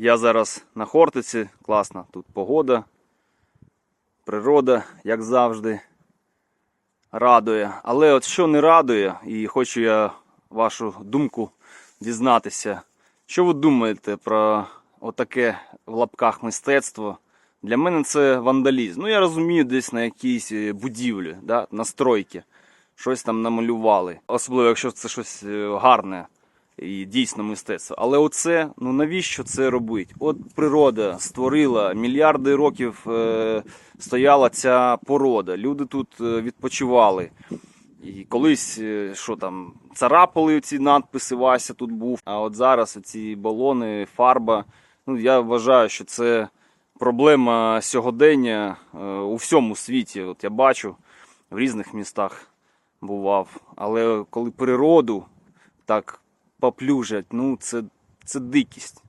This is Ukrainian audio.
Я зараз на Хортиці, класна тут погода, природа, як завжди, радує. Але от що не радує, і хочу я вашу думку дізнатися. Що ви думаєте про отаке в лапках мистецтво? Для мене це вандалізм. Ну, я розумію, десь на якійсь е, будівлі, да, на стройки, щось там намалювали. Особливо, якщо це щось е, гарне і дійсно мистецтво. Але оце, ну навіщо це робити? От природа створила мільярди років е, стояла ця порода. Люди тут е, відпочивали. І колись, е, що там, царапали ці надписи Вася тут був. А от зараз ці балони, фарба. Ну, я вважаю, що це проблема сьогодення е, у всьому світі. От я бачу в різних містах бував. Але коли природу так поплюжать, ну це, це дикість.